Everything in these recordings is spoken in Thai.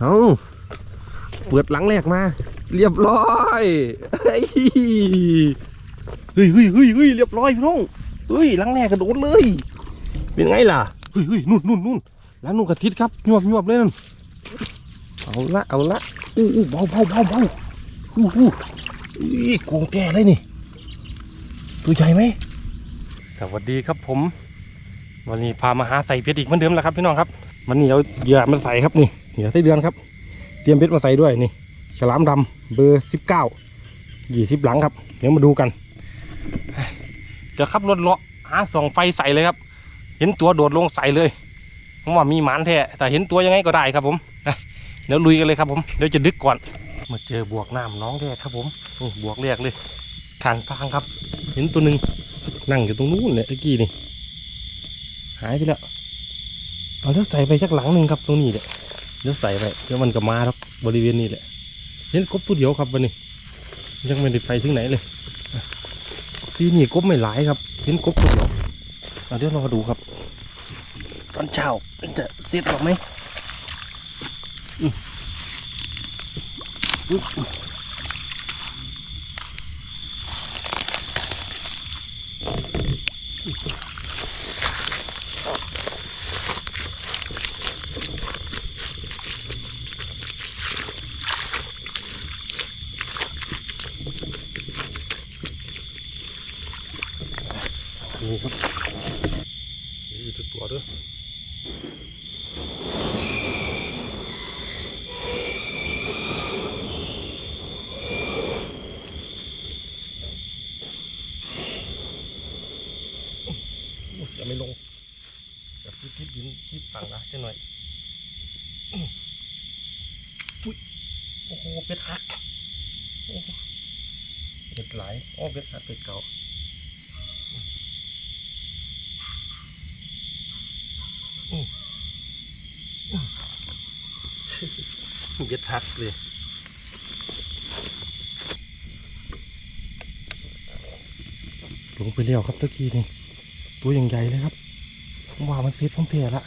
เอาเปิดหลังแรกมา เรียบร้อยเฮ้ยเฮ้ยเฮ้ยเฮ้ยเรียบร้อยพี่น้องเฮ้ยหลังแรกกระโดดเลย เป็นไงล่ะเฮ้ยเฮ้ยนู่นนู่นนู่นหลังนู่นกระทิดครับยวบยวบเลยนั่นเอาละเอาละอู้อู้เบาเบาเบาเบาอู้อู้อีโกงแก่เลยนี่ตัวใหญ่ไหมสวัสดีครับผม วันนี้พามาหาใส่เพชรอีกเหมือนเดิมแล้วครับพี่น้องครับวันนี้เอาเหยื่อมาใส่ครับนี่ เหยื่อไส้เดือนครับ เตรียมเพชรมาใส่ด้วยนี่ฉลามดำเบอร์สิบเก้ายี่สิบหลังครับ เดี๋ยวมาดูกันเดี๋ยวขับรถเลาะหาส่องไฟใส่เลยครับ เห็นตัวโดดลงใส่เลยผมว่ามีหมานแท้แต่เห็นตัวยังไงก็ได้ครับผมเดี๋ยวลุยกันเลยครับผมเดี๋ยวจะดึกก่อนมาเจอบวกน้ำน้องแท้ครับผมบวกแรกเลยทางทางครับ เห็นตัวหนึ่งนั่งอยู่ตรงนู้นเลยตะกี้นี่หายไปแล้วเอาแล้วใส่ไปสักหลังหนึ่งครับตรงนี้แหละ เดี๋ยวใส่ไปเดี๋ยวมันก็มาครับบริเวณนี้แหละเห็นกบตัวเดียวครับวันนี้ ยังไม่ได้ไปถึงไหนเลยที่นี่กบไม่หลายครับ เห็นกบตัวเดียวเอเดี๋ยวรอดูครับ ตอนเช้าจะเสร็จหรอกไหมอืมอุ๊ยนี่ครับ นี่ตัวตัวด้วยโอ้เสียไม่ลงแต่พื้นที่ดินที่ต่างนะจะหน่อยอื้ยโอ้โหเป็ดหักโอ้เป็ดไหลอ้อเป็ดหักเป็ดเก่า เบ็ดทักเลยลงไปเลี้ยวครับตะกี้นี่ตัวอย่างใหญ่เลยครับผมว่ามันเซ็ตผมเทละ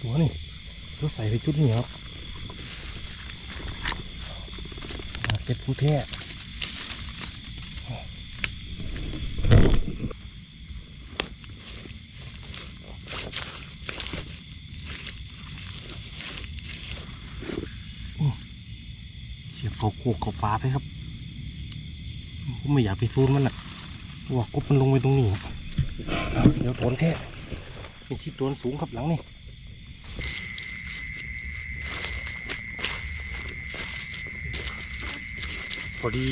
ตัวนี่ตัวใส่ไปชุดนี้ครับมาเซ็ตผมเทเสียบเขา โขกเขาปลาไปครับผมไม่อยากไปซูนมันอะเพราะว่ากบมันลงไปตรงนี้เดี๋ยวโดนแค่มีที่โดนสูงครับหลังนี่พอดี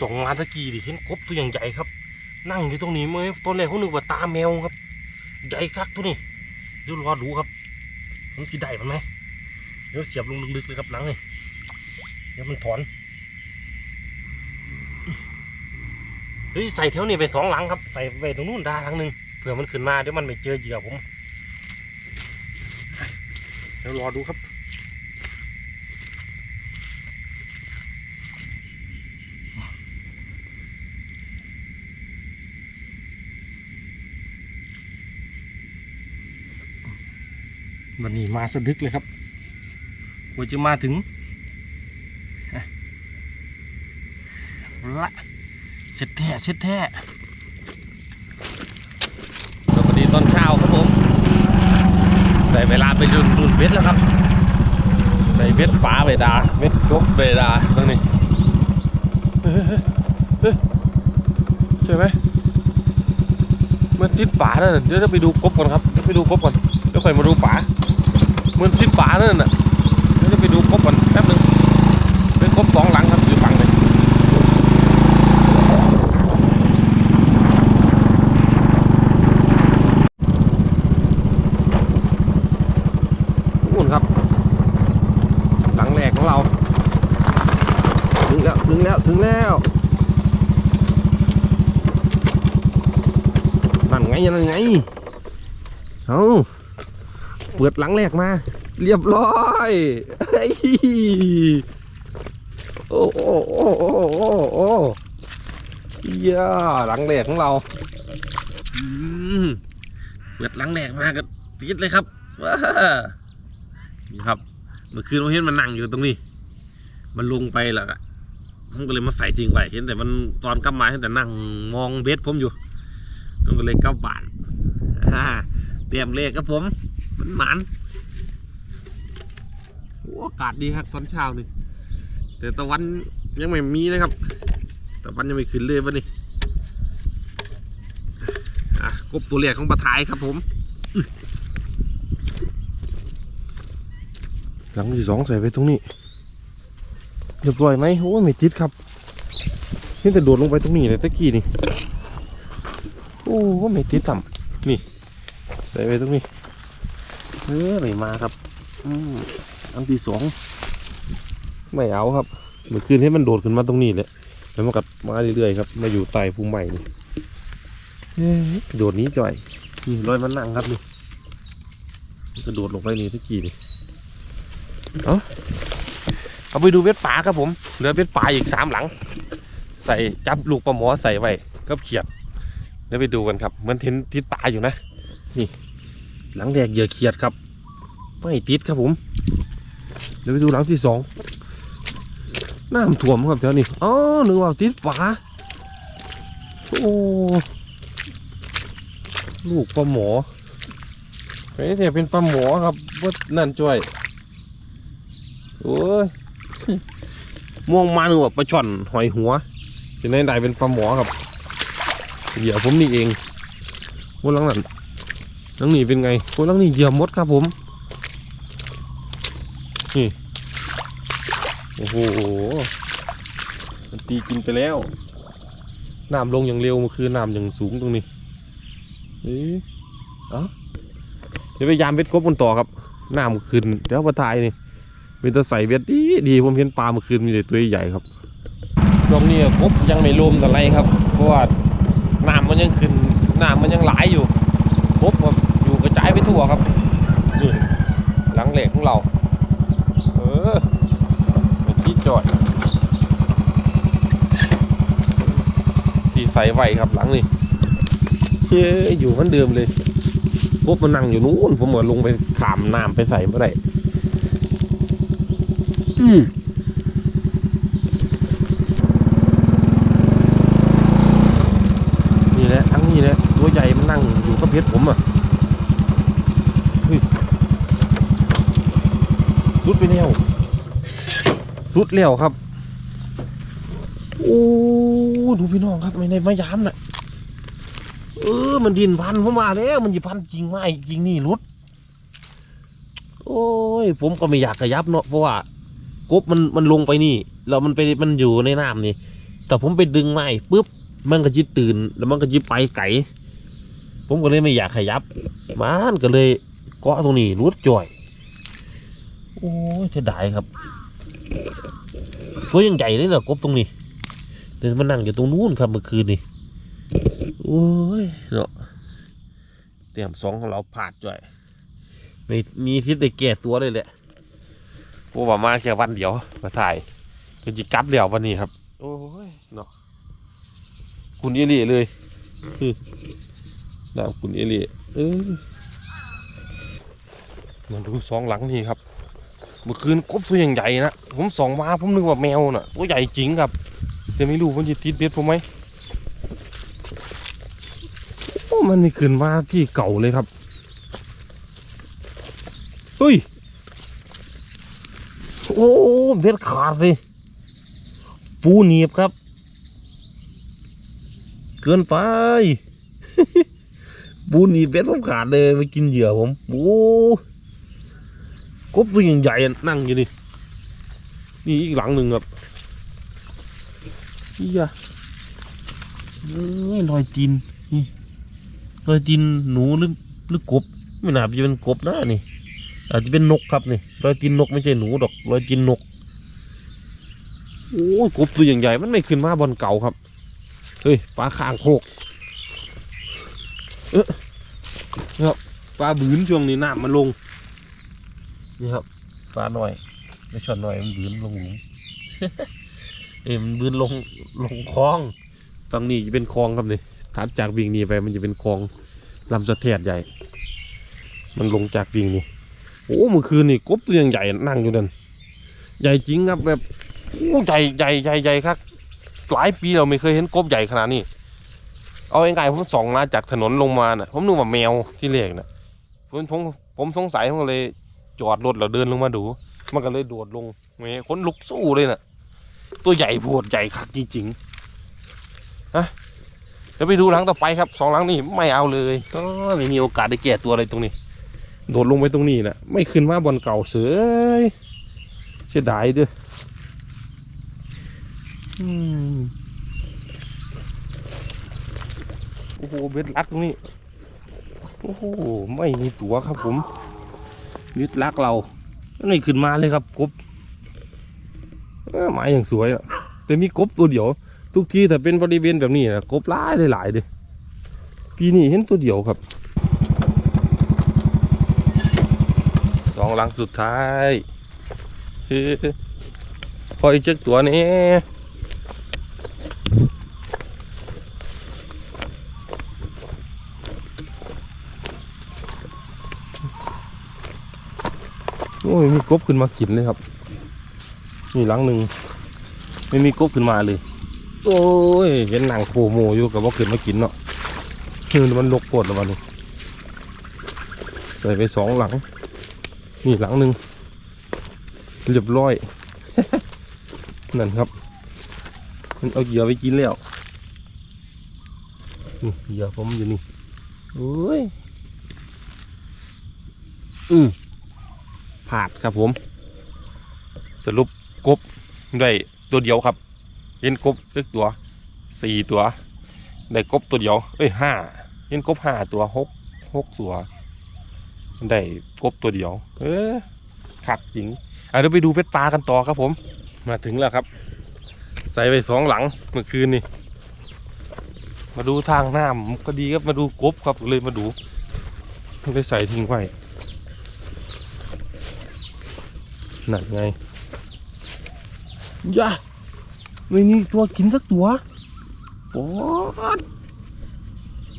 สองงาตะกี้ดิเห็นกบตัวอย่างใหญ่ครับ นั่งอยู่ตรงนี้เมื่อตอนแรกเขานึกว่าตาแมวครับ ใหญ่คักตัวนี้เดี๋ยวรอดูครับมันกี่ได้มันไหมเดี๋ยวเสียบลงลึกๆเลยครับหลังนี่เดี๋ยวมันถอน เฮ้ยใส่แถวนี้ไปสองหลังครับ ใส่ไปตรงนู้นไดาหลังหนึ่งเผื่อมันขึ้นมาเดี๋ยวมันไม่เจอเหยื่อผมเดี๋ยวรอดูครับวันนี้มาสะดึกเลยครับกว่าจะมาถึงอะละ เสร็จแท้เสร็จแท้สวัสดีตอนเช้าครับผมได้เวลาไปดุนดุนเบ็ดแล้วครับ ใส่เบ็ดปลาเบดาเบ็ดกบเบดาตรงนี้เฮ้ยเฮ้ยเฮ้ยใช่ไหมมันติดป่านั่นน่ะเดี๋ยวจะไปดูกบก่อนครับเดี๋ยวไปดูกบก่อนเดี๋ยวค่อยมาดูป่ามันติดป่านั่นน่ะเดี๋ยวจะไปดูกบก่อนแป๊บหนึงเป็นกบสองหลังครับอยู่ฝั่งเลย นู่นครับ หลังแรก ของเรา ถึงแล้ว ถึงแล้ว ถึงแล้วนั่นไงนั่นไงเอาเปิดหลังแรกมา เรียบร้อยเฮ้ยโอ้โอ้โอ้โอ้โอ้โอ้เย่าหลังแรกของเราเปิดหลังแรกมาก็ติดเลยครับว้านี่ครับ เมื่อคืนผมเห็นมันนั่งอยู่ตรงนี้ มันลงไปแล้วผมก็เลยมาใส่จริงไว้เห็นแต่มันตอนกลับมาเห็นแต่นั่งมองเบสผมอยู่ผมก็เลยกลับบ้านเตรียมเลขครับผม มันหมันโอ้อากาศดีครับตอนเช้านี่แต่ตะวันยังไม่มีนะครับตะวันยังไม่ขึ้นเลยวันนี้อะกบตัวแรกของปลาทายครับผม หลังที่สองใส่ไปตรงนี้เรียบร้อยไหมโอ้ไม่ติดครับเห็นแต่โดดลงไปตรงนี้เลยตะกี้นี่โอ้ไม่ติดต่ำนี่ใส่ไปตรงนี้เออไม่มาครับอืมอันที่สองไม่เอาครับเมื่อคืนให้มันโดดขึ้นมาตรงนี้เลยแล้วมันกัดมาเรื่อยๆครับ มาอยู่ใต้ภูมิใหม่นี่โดดนี้จ่อย นี่รอยมันนั่งครับนี่กระโดดลงไปนี่ตะกี้นี่ เอาเอาไปดูเบ็ดป่าครับผมเหลือเบ็ดป่าอีกสามหลัง ใส่จับลูกปลาหมอใส่ไว้กับเขียดเดี๋ยวไปดูกันครับเหมือนเทนทิศตาอยู่นะ นี่ หลังแรกเหยื่อเขียดครับไม่ติดครับผมเดี๋ยวไปดูหลังที่สองน้ำท่วมครับแถวนี้อ๋อนึกว่าติดป่าโอ้ลูกปลาหมอไม่ใช่เป็นปลาหมอครับว่านั่นจ้วย โอ้ยม่วงมาหนึ่งว่าปลาช่อนหอยหัวจะได้ได้เป็นปลาหมอครับเหยื่อผมนี่เองคนหลังนั้นหลังนี้เป็นไงคนหลังนี้เหยื่อมดครับผมนี่โอ้โหมันตีกินไปแล้วน้ำลงอย่างเร็วมันคือน้ำอย่างสูงตรงนี้เอ๊ะเดี๋ยวไปยามเบ็ดกบกันต่อครับน้ำขึ้นเดี๋ยวมาทายนี่ มีแตัวใส่เบ็ดดีดีผมเห็นปลาเมื่อคืนมีแต่ตัวใหญ่ครับช่วงนี้กบยังไม่รวมกันไรครับเพราะว่าน้ำมันยังขึ้นน้ำมันยังไหลายอยู่กบครับอยู่กระจายไปทั่วครับนี่หลังเหล็กของเรา เออเป็นที่จอดที่ใส่ไว้ครับหลังนี่เฮ้ยอยู่เหมือนเดิมเลยกบมันนั่งอยู่นู้นผมเหมือนลงไปขามน้ำไปใส่เมื่อไหร่ อืมนี่แหละทั้งนี้แหละตัวใหญ่มันนั่งอยู่กับเพชรผมอะเฮ้ยรุดไปแล้วรุดแล้วครับ โอ้ดูพี่น้องครับไม่ในมายามน่ะเออ มันดินพันผมมาแล้ว มันจะพันจริงไหมจริงนี่รุด โอ้ย ผมก็ไม่อยากขยับเนาะเพราะว่า กบมันมันลงไปนี่แล้วมันไปมันอยู่ในน้ำนี่แต่ผมไปดึงไม้ปุ๊บมันก็จิตื่น แล้วมันก็จิไปไก่ผมก็เลยไม่อยากขยับมันก็เลยเกาะตรงนี้รุดจ่อยโอ้ยเสียดายครับตัวยังใหญ่เลยเหรอกบตรงนี้เดี๋ยวมันนั่งอยู่ตรงนู้นครับเมื่อคืนนี่โอ้ยเนาะเตรียมสองของเราผาดจ่อยไม่มีทิศได้แก่ตัวเลยแหละ โอ้ว่ามาแค่วันเดียวมาถ่ายก็จิกลับเดียววันนี้ครับ โอ้ยเนาะคุณเอลี่เลยอืมน้ำคุณเอลี่เออมาดูสองหลังนี่ครับ เมื่อคืนกบตัวอย่างใหญ่นะ ผมส่องมาผมนึกว่าแมวน่ะตัวใหญ่จริงครับแต่ไม่รู้มันจะติดเบ็ดผมไหมโอ้มันนี่ขึ้นมาที่เก่าเลยครับ เฮ้ย โอ้เบ็ดขาดสิปูหนีบครับ เกินไปปูหนีบเบ็ดผมขาดเลยไปกินเหยื่อผมโอ้กบตัวใหญ่ๆนั่งอยู่นี่นี่อีกหลังหนึ่งครับอีอะเอ้ยรอยตีนนี่รอยตีนหนูหรือหรือกบ ไม่น่าจะเป็นกบนะนี่ อาจจะเป็นนกครับนี่รอยตีนนกไม่ใช่หนูดอกรอยตีนนกโอ้ยกบตัวอย่างใหญ่มันไม่ขึ้นมาบนเก่าครับเฮ้ยปลาข้างโคกเออครับปลาบืนช่วงนี้น้ำมันลงนี่ครับปลาหน่อยไม่ชอนหน่อยมันบืนลงหลุมเอ้ยมันบืนลงลงคลองฝั่งนี้จะเป็นคลองครับนี่ถัดจากวิ่งนี้ไปมันจะเป็นคลองลำสะเทียดใหญ่ มันลงจากวิ่งนี่ โอ้เมื่อคืนนี่กบตัวยังใหญ่นั่งอยู่นั่นใหญ่จริงครับแบบโอ้ใหญ่ใหญ่ใหญ่ใหญ่ครับ หลายปีเราไม่เคยเห็นกบใหญ่ขนาดนี้เอาง่ายๆผมส่องมาจากถนนลงมาน่ะ ผมนึกว่าแมวที่เรียกน่ะผมผมผมสงสัยผมก็เลยจอดรถแล้วเดินลงมาดู มันก็เลยโดดลงแหมขนลุกสู้เลยน่ะ ตัวใหญ่โพดใหญ่คักจริงๆนะเดี๋ยวไปดูหลังต่อไปครับสองหลังนี่ไม่เอาเลยก็ไม่มีโอกาสได้แก้ตัวอะไรตรงนี้ โดดลงไปตรงนี้น่ะไม่ขึ้นมาบนเก่าเสือเสียดายด้ออืมโอ้โหเบ็ดลักตรงนี้ โอ้โห ไม่มีตัวครับผมยึดลักเรานี่ขึ้นมาเลยครับกบเอ้อหมายอย่างสวยอะแต่มีกบตัวเดียว ทุกทีแต่เป็นบริเวณแบบนี้นะกบหลายหลายๆเด้อปีนี้เห็นตัวเดียวครับ หลังสุดท้ายเฮ้ยพออีกเจ็กตัวนี้โอ้ยมีกบขึ้นมากินเลยครับนี่หลังหนึ่งไม่มีกบขึ้นมาเลย โอ้ยเห็นหนังโผล่โมอยู่กับว่าขึ้นมากินเนาะคือมันลกปวดแล้วมันนี่ใส่ไปสองหลัง นี่หลังหนึ่งเรียบร้อย นั่นครับ มันเอาเหยื่อไปกินแล้วนี่เหยื่อผมอยู่นี่โอ้ยอืมผาดครับผม สรุปกบได้ตัวเดียวครับเห็นกบเล็กตัวสี่ตัว ได้กบตัวเดียว เอ้ยห้าเห็นกบห้าตัวหกหกตัว ได้กบตัวเดียว เออขัดจริงอะเดี๋ยวไปดูเพชรปลากันต่อครับผม มาถึงแล้วครับ ใส่ไปสองหลังเมื่อคืนนี่ มาดูทางน้ำก็ดีครับมาดูกบครับเลยมาดูเลยใส่ทิ้งไว้นั่นไงย่าไม่มีตัวกินสักตัวโอ้ด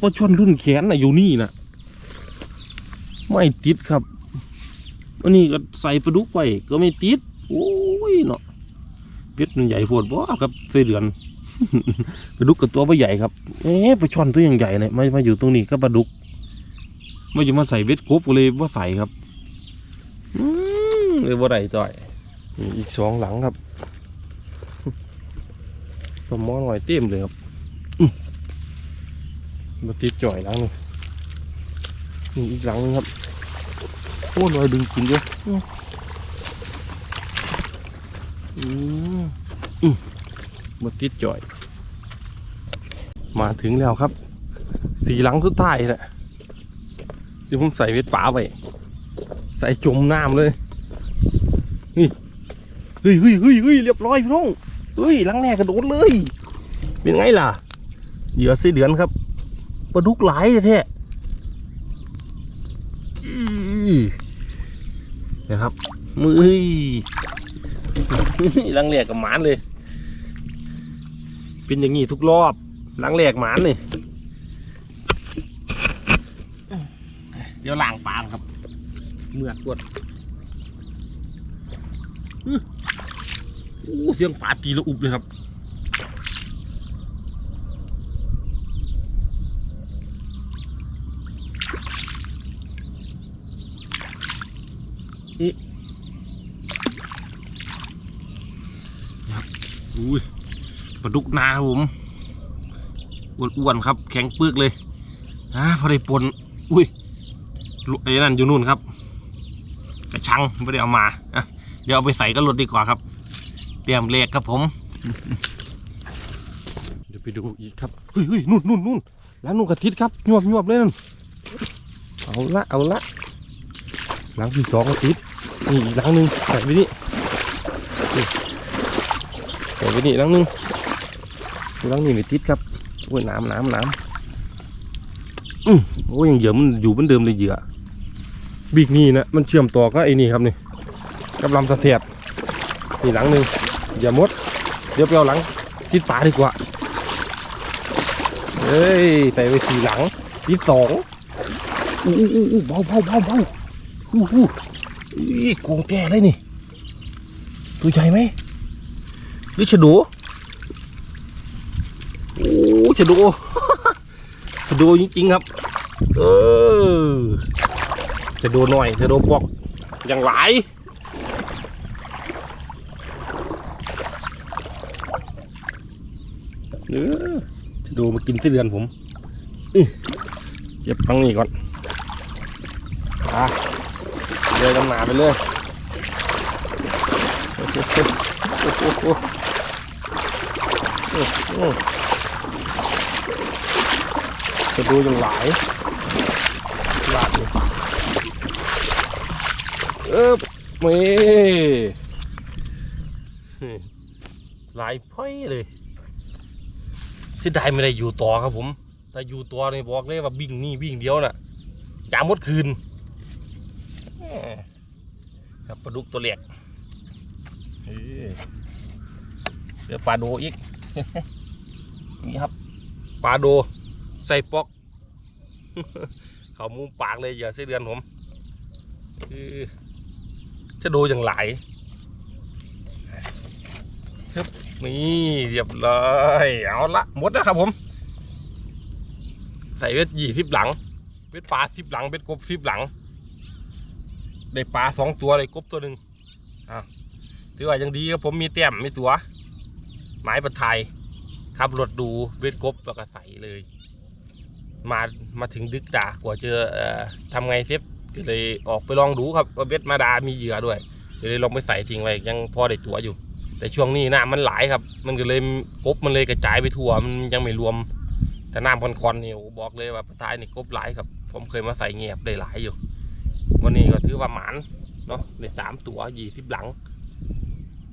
ปลาชอนรุ่นแขนน่ะอยู่นี่นะ ไม่ติดครับอันนี้ก็ใส่ปลาดุกไปก็ไม่ติด โอ้ยเนาะเพชรมันใหญ่โพดบ่ครับเสเดือนปลาดุกกับตัวไม่ใหญ่ครับ เอ๊ะปลาช่อนตัวยังใหญ่เลยมามาอยู่ตรงนี้ก็ปลาดุกไม่จะมาใส่เวทกบก็เลยว่าใส่ครับ อืมเลยว่าไรต่อยอีกสองหลังครับสมอหน่อยเต็มเลยครับมาติดจ่อยหลังนึงอีกหลังนึงครับ โอ้ลอยดึงกินด้วยอืมอืมอืมมาติดจ่อย มาถึงแล้วครับ สีหลังสุดท้ายแหละที่ผมใส่เวทป่าไป ใส่จมน้ำเลยนี่เฮ้ยเฮ้ยเฮ้ยเฮ้ยเรียบร้อยพี่น้องเฮ้ยหลังแรกกระโดดเลย เป็นไงล่ะ เหยื่อสีเดือนครับปลาดุกหลายแท้ๆ อี นะครับมือลังแหลกกับหมานเลย เป็นอย่างนี้ทุกรอบลังแหลกหมานเลยเดี๋ยวล้างปากครับเมือกดอื้ออู้เสียงปลาตีละอุบเลยครับ อุ้ยปลาดุกนาครับผมอ้วนๆครับ แข็งปึกเลยอ่าพอได้ปนอุ้ยไอ้นั่นอยู่นู่นครับ กระชังไม่ได้เอามาอะเดี๋ยวเอาไปใส่ก็รถดีกว่าครับ เตรียมเลขครับผม เดี๋ยวไปดูอีกครับเฮ้ยเฮ้ยนู่นนู่นนู่นร้านนู่นกระติดครับยวบยวบเลยนั่นเอาละเอาละหลังที่สองกระติดนี่อีกหลังหนึ่งใส่ไปนี่ ใส่ไปนี่ลังนึงลังนี้ไม่ติดครับโอ้ยน้ำน้ำน้ำอืมโอ้ยยังเหยื่อมันอยู่เหมือนเดิมเลยเหยื่อบีกนี่นะมันเชื่อมต่อก็ไอ้นี่ครับนี่กับลำสะเทียดนี่หลังนึงอย่ามดเดี๋ยวไปเอาหลังติดปลาดีกว่าเฮ้ยใส่ไปสี่หลังติดสองอู้อู้อู้เบาเบาเบาเบาอู้อู้อีกงแก่เลยนี่ตัวใหญ่ไหม หรือชะโดูโอ้ชะโดูชะโดูจริงๆครับ เออชะโดูหน่อยชะโดูปอกอย่างหลายเออชะโดูมากินที่เรือนผมเก็บฟังนี่ก่อนอะเลยกำหนาไปเลยโอ้โหโอ้โหโอ้โหโอ้โห จะดูอย่างหลายหลากเลยเออเมหลายพ้อยเลยเสียดายไม่ได้อยู่ต่อครับผมแต่อยู่ตัวนี่บอกเลยว่าวิ่งนี่วิ่งเดียวน่ะจามมดคืนครับปลาดุกตัวเล็กเออเดี๋ยวปลาโดอีก นี่ครับปลาโดใส่ปอก เขามุมปากเลยอย่าเสียเดือนผมคือจะโดอย่างหลายฮึบนี่เรียบร้อยเอาละหมดแล้วครับผม ใส่เวทยี่สิบหลัง เวทปลาสิบหลังเวทกบสิบหลัง ได้ปลาสองตัวได้กบตัวหนึ่งถือว่ายังดีครับผมมีเต้มมีตัว ไม้บรรทายขับรถดูเวทกบแล้วก็ใส่เลย มามาถึงดึกดากว่าเจอเอ่อทำไงเซฟก็เลยออกไปลองดูครับว่าเวทมาดามีเหยื่อด้วยก็เลยลองไปใส่ทิ้งไว้ยังพอได้ตัวอยู่ แต่ช่วงนี้น้ำมันหลายครับ มันก็เลยกบมันเลยกระจายไปทั่วมันยังไม่รวมแต่น้ำคอนๆนี่บอกเลยว่าปลาทายนี่กบหลายครับ ผมเคยมาใส่เงียบได้หลายอยู่ วันนี้ก็ถือว่าหมานเนาะได้สามตัวยี่สิบหลัง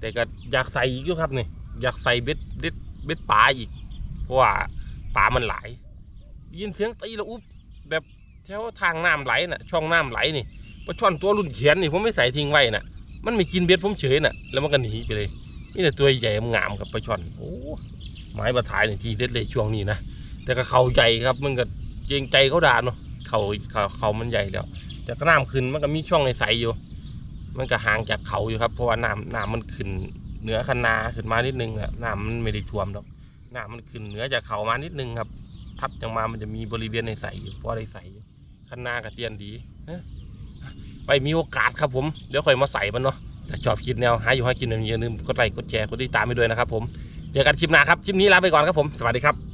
แต่ก็อยากใส่อีกอยู่ครับนี่ อยากใส่เบ็ดเบ็ดเบ็ดปลาอีก เพราะว่าปลามันหลายยินเสียงตีล้วอุ๊บแบบแถวทางน้ำไหลน่ะ ช่องน้ำไหลนี่ปลาช่อนตัวรุ่นเขียนนี่ผมไม่ใส่ทิ้งไว้น่ะ มันไม่กินเบ็ดผมเฉยน่ะ แล้วมันก็หนีไปเลยนี่แต่ตัวใหญ่งามกับปลาช่อนโอ้ไม้มาถ่ายนี่ทีเด็ดเลยช่วงนี้นะแต่ก็เขาใหญ่ครับมันก็เกรงใจเขาด่าเนาะเขาเขาเขามันใหญ่แล้วแต่ก็น้ำขึ้นมันก็มีช่องในใสอยู่ มันก็ห่างจากเขาอยู่ครับ เพราะว่าน้ำน้ำมันขึ้น เหนือคันนาขึ้นมานิดนึงอะน้ำมันไม่ได้ท่วมหรอกน้ำมันขึ้นเหนือจากเขามานิดนึงครับ ทับจังมามันจะมีบริเวณในใสอยู่พอได้ใสคันนากับเตียนดีไปมีโอกาสครับผมเดี๋ยวค่อยมาใส่มันเนาะถ้าชอบคิดแนวหาอยู่ให้กินอย่าลืมกดไลค์กดแชร์กดติดตามไปด้วยนะครับผมเจอกันคลิปหน้าครับคลิปนี้ลาไปก่อนครับผมสวัสดีครับ